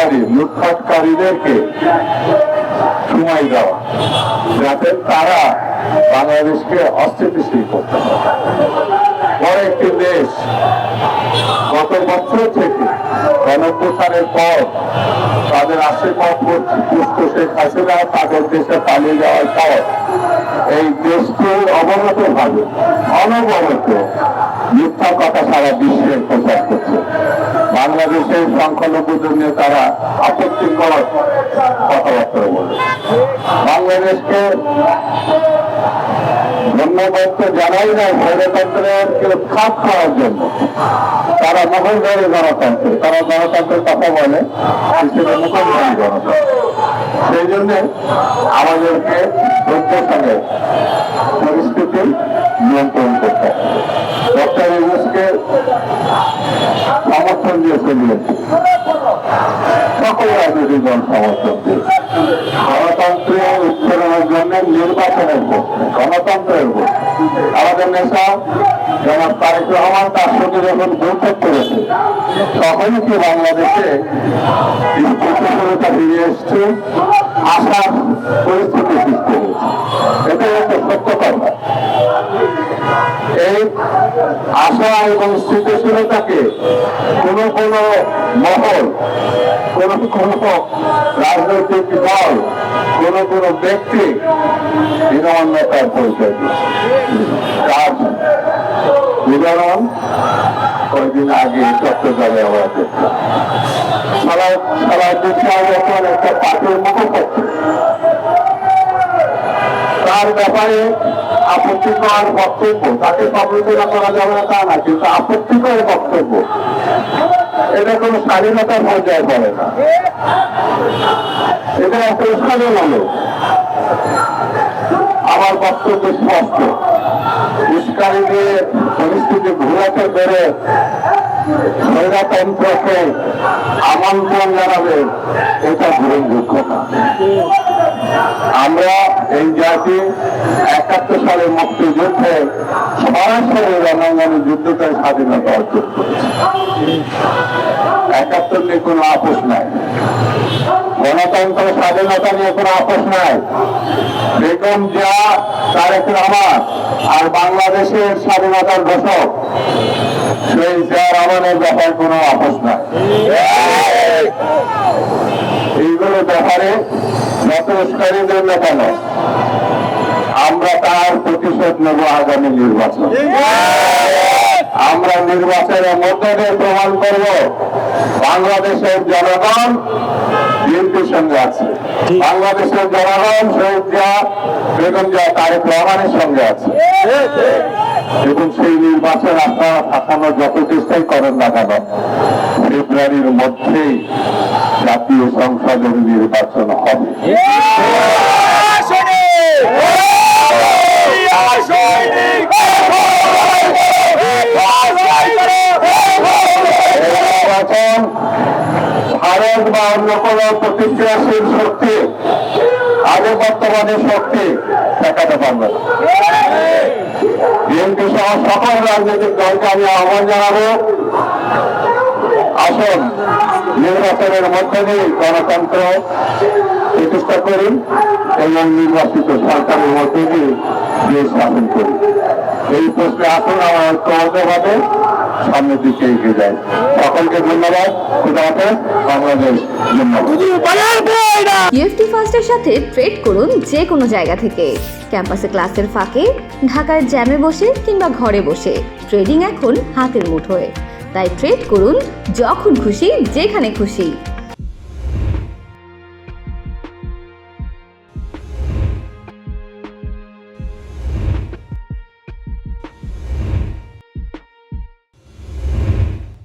লুটপাটকারী, লুটপাটকারীদেরকে সময় দেওয়া, যাতে তারা বাংলাদেশকে অস্থিতিশীল করতে পারে। একটি দেশ গত বছর থেকে গণপ্রচারের পর তাদের আশীর্বাদ পুষ্ট শেখ হাসিনা তাদের দেশে পালিয়ে যাওয়ার পর এই দেশকে অবনত ভাবে অনবরত সারা বিশ্বে প্রচার করছে। বাংলাদেশের সংখ্যালঘুদের নিয়ে তারা আপত্তিকর কথাবার্তা বলে। বাংলাদেশকে ধন্যবাদ তো জানাই না স্বৈরতন্ত্রকে খাপ খাওয়ার জন্য। তারা মুঘলধারী গণতন্ত্র তারা গণতন্ত্রের কথা বলে সেটা মুঘলধারী গণতন্ত্র। সেই জন্য আমাদেরকে ধৈর্যের সঙ্গে সমর্থন দিয়ে। সকল রাজনৈতিক দল সমর্থন গণতন্ত্রে উত্তরণের জন্য নির্বাচনের ভোট গণতন্ত্রের ভোট আমাদের নেতা যেমন তারেক রহমান তার সঙ্গে যখন বৈঠক করেছে তখনই কি বাংলাদেশে স্থিতিশীলতা ফিরে এসছে? আশার পরিস্থিতি সৃষ্টি হয়েছে। এটাই একটা সত্য কথা। এই আশা এবং স্থিতিশীলতাকে কোন কোন মহল, কোন কোন রাজনৈতিক দল, কোন কোন ব্যক্তি হীনমান্যতার পরিচয় তার উদাহরণ কয়েকদিন আগে চট্টগ্রামে আমরা দেখলাম। সারা সারা দেশে একটা পার্টির মুখপত্র তার ব্যাপারে আপত্তিকর বক্তব্য, তাকে সমালোচনা করা যাবে না, তা না, কিন্তু আপত্তিকর বক্তব্য, এটা কোনো স্বাধীনতার পর্যায়ে পড়ে না। এটা একটা উস্কানিমূলক আমার বক্তব্য স্পষ্ট। উস্কানি পরিস্থিতি ঘুরাতে পেরে স্বৈরতন্ত্রকে আমন্ত্রণ জানাবে এটা গ্রহণযোগ্য না। আমরা এই জাতি একাত্তর সালে মুক্তিযুদ্ধে সরাসরি রণাঙ্গনে যুদ্ধ করে স্বাধীনতা অর্জন করেছি। একাত্তর নিয়ে কোনো আপোষ নাই। গণতন্ত্র স্বাধীনতা নিয়ে কোনো আপোষ নাই। বেগম জিয়া, তারেক রহমান আর বাংলাদেশের স্বাধীনতার ঘোষক সেই জিয়া রহমানের ব্যাপারে কোনো আপোষ নাই। এইগুলো ব্যাপারে যত উস্কানি দেন না কেন আমরা তার প্রতিশোধ নেব আগামী নির্বাচন। আমরা নির্বাচনের মধ্যে দিয়ে প্রমাণ করব। বাংলাদেশের জনগণ বিএনপির সঙ্গে আছে। বাংলাদেশের জনগণ শহীদ জিয়া বেগম জিয়া তারেক রহমানের সঙ্গে আছে। এবং সেই নির্বাচন আপনারা ফাঁসানোর যত চেষ্টাই করেন না কেন, ফেব্রুয়ারির মধ্যেই জাতীয় সংসদের নির্বাচন হবে। ভারত বা অন্য কোন প্রতিক্রিয়াশীল শক্তি, আগে বর্তমানে শক্তি দেখাতে পারবে না। সহ সকল রাজনৈতিক দলকে আমি আহ্বান জানাব। আসুন, নির্বাচনের মধ্যে দিয়ে গণতন্ত্র প্রতিষ্ঠা করি এবং নির্বাচিত সরকারের মধ্যে দিয়ে দেশ শাসন করি। এই প্রশ্নে আসুন, আমার ঐক্যবদ্ধভাবে সামনের দিকে এগিয়ে যায় সকলকে ধন্যবাদ। খুদা হাফেজ, বাংলাদেশ ইউএফটি ফার্স্টের সাথে ট্রেড করুন যে কোনো জায়গা থেকে। ক্যাম্পাসে ক্লাসের ফাঁকে ঢাকার জ্যামে বসে কিংবা ঘরে বসে। ট্রেডিং এখন হাতের মুঠোয়। তাই ট্রেড করুন যখন খুশি যেখানে খুশি।